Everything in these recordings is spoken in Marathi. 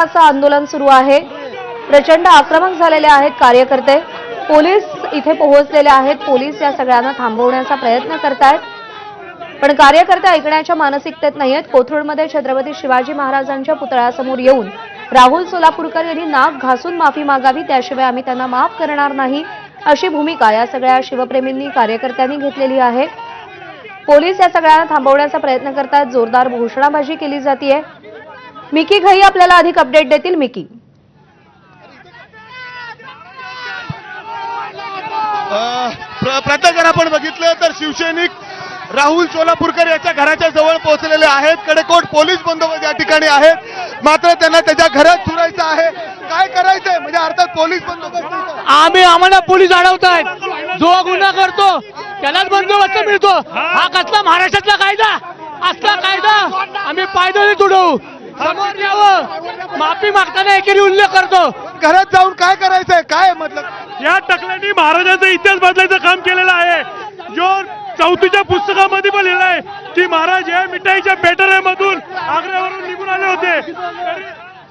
असं आंदोलन सुरू आहे. प्रचंड आक्रमक झालेले आहेत कार्यकर्ते. पोलीस इथे पोहोचलेले आहेत. पोलीस या सगळ्यांना थांबवण्याचा प्रयत्न करतायत. पण कार्यकर्ते ऐकण्याच्या मानसिकतेत नाही आहेत कोथरूडमध्ये छत्रपती शिवाजी महाराजांच्या पुतळ्यासमोर येऊन राहुल सोलापूरकर यांनी नाक घासून माफी मागावी त्याशिवाय आम्ही त्यांना माफ करणार नाही अशी भूमिका या सगळ्या शिवप्रेमींनी कार्यकर्त्यांनी घेतलेली आहे. पोलीस या सगळ्यांना थांबवण्याचा प्रयत्न करतात जोरदार घोषणाबाजी केली जाते मिकी घई आपल्याला अधिक अपडेट देतील मिकी. अ, प्र- प्रत्येक जर आपण बघितलं तर शिवसैनिक राहुल सोलापूरकर याच्या घराच्या जवळ पोहोचलेले आहेत. कडेकोट पोलीस बंदोबस्त या ठिकाणी आहेत. मात्र त्यांना त्याच्या घरात सुरायचं आहे. काय करायचंय? म्हणजे अर्थात पोलीस बंदोबस्त. आम्ही आम्हाला पोलीस अडवतायत. जो गुन्हा करतो त्यालाच बंदोबस्त मिळतो. हा कसला महाराष्ट्रातला कायदा? असला कायदा? आम्ही पायदळी तुडवू समोर यावं. माफी मागताना एकेरी उल्लेख करतो. घरात जाऊन काय करायचंय? काय मतलब? या टकल्यांनी महाराजांचा इतिहास बदलायचं काम केलेलं आहे. जो चौथीच्या पुस्तकामध्ये पण लिहिलं आहे की महाराज या मिठाईच्या बॅटऱ्यामधून आग्र्यावरून निघून आले होते.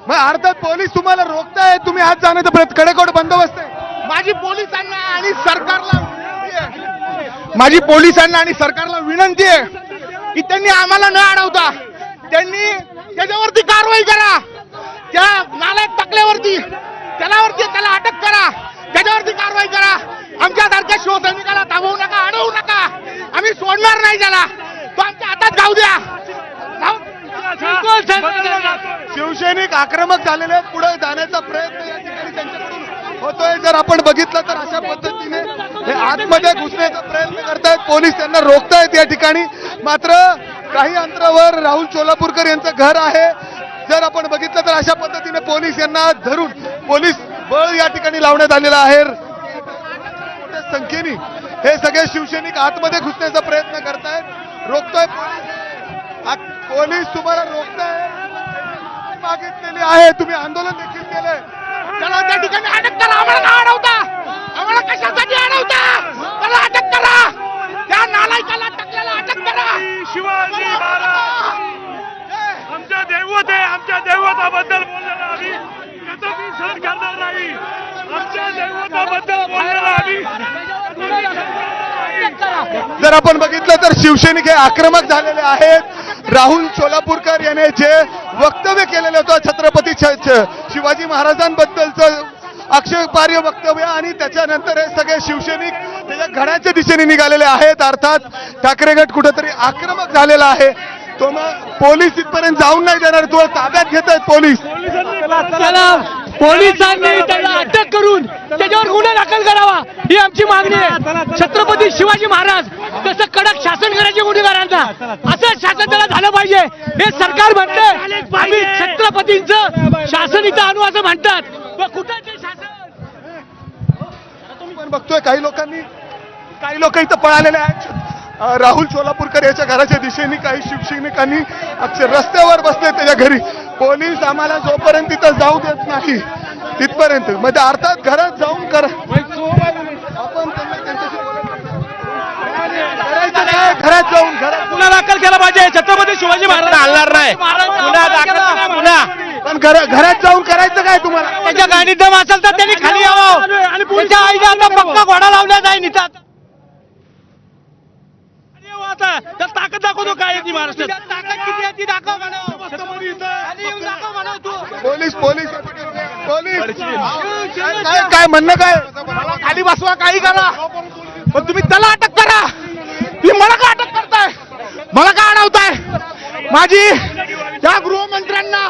मग अर्थात पोलीस तुम्हाला रोखताय? तुम्ही आज जाण्याचा प्रयत्न कडेकोट बंदोबस्त आहे. माझी पोलिसांना आणि सरकारला माझी पोलिसांना आणि सरकारला विनंती आहे की त्यांनी आम्हाला न अडवता त्यांनी त्याच्यावरती कारवाई करा त्या नालायक टाकल्यावरती त्यालावरती त्याला अटक करा. त्याच्यावरती कारवाई करा. आमच्यासारख्या शिवसैनिकाला थांबवू नका अडवू नका. आम्ही सोडणार नाही त्याला. तो आमच्या हातात जाऊ द्या. शिवसैनिक आक्रमक झालेले पुढे जाण्याचा प्रयत्न या ठिकाणी त्यांच्याकडून होतोय. जर आपण बघितलं तर अशा पद्धतीने हे आतमध्ये घुसण्याचा प्रयत्न करतायत. पोलीस त्यांना रोखतायत या ठिकाणी. मात्र काही अंतरावर राहुल चोलापूरकर यांचं घर आहे. जर आपण बघितलं तर अशा पद्धतीने पोलीस यांना धरून पोलीस बळ या ठिकाणी लावण्यात आलेला आहे. मोठ्या संख्येने हे सगळे शिवसैनिक आतमध्ये घुसण्याचा प्रयत्न करतायत. रोखतोय पोलीस. तुम्हाला रोखताय. मागितलेली आहे. तुम्ही आंदोलन देखील केलंय. त्याला त्या ठिकाणी अटक करा आम्हाला का अडवता आम्हाला कशासाठी अडवता त्याला अटक करा त्या नालायकाला टकल्याला अटक करा शिवाजी महाराज आमच्या दैवत आहे आमच्या दैवताबद्दल बोललेलं आम्ही. कदापि सहन करणार नाही. आमच्या दैवताबद्दल बोललेलं आम्ही. जर आपण बघितलं तर शिवसैनिक हे आक्रमक झालेले आहेत. राहुल सोलापूरकर याने जे वक्तव्य केलेलं होतं छत्रपती छ- शिवाजी महाराजांबद्दलचं आक्षेपार्य वक्तव्य आणि त्याच्यानंतर हे सगळे शिवसैनिक त्याच्या घड्याच्या दिशेने निघालेले आहेत. अर्थात ठाकरे गट कुठंतरी आक्रमक झालेला आहे. तो मग पोलीस इथपर्यंत जाऊन नाही देणार. तो ताब्यात घेत आहेत पोलीस. त्याला पोलिसांनी त्याला अटक करून त्याच्यावर गुन्हा दाखल करावा. ही आमची मागणी आहे. छत्रपती शिवाजी महाराज तसं कडक शासन करायचे गुन्हेगारांना असं शासन त्याला झालं पाहिजे. हे सरकार म्हणतं आम्ही छत्रपतींचं शासन इथं आणू असं म्हणतात. कुठं शासन? बघतोय काही लोकांनी काही लोक इथं पळालेले आहेत. राहुल सोलापूरकर याच्या घराच्या दिशेने काही शिवसैनिकांनी अक्षर रस्त्यावर बसले त्याच्या घरी. पोलीस आम्हाला जोपर्यंत तिथं जाऊ देत नाही तिथपर्यंत. म्हणजे अर्थात घरात जाऊन कर. आपण घरात जाऊन घरात गुन्हा दाखल केला पाहिजे. छत्रपती शिवाजी महाराज हलणार नाही. गुन्हा दाखल गुन्हा पण घरा- घरात जाऊन करायचं काय तुम्हाला? त्याच्या गाडीत दम असेल तर त्यांनी खाली यावं. त्याच्या आईने आता पक्का घोडा लावला जाईल इथं दाखवतो काय आहे ती महाराष्ट्रात ताकद किती आहे ती दाखव म्हणावं. खाली येऊन दाखव म्हणावं तू. Police police. पोलीस. काय- काय म्हणणं काय? खाली बसवा काही करा. पण तुम्ही त्याला अटक करा. तुम्ही मला का अटक करताय? मला का अडवताय? माझी या गृहमंत्र्यांना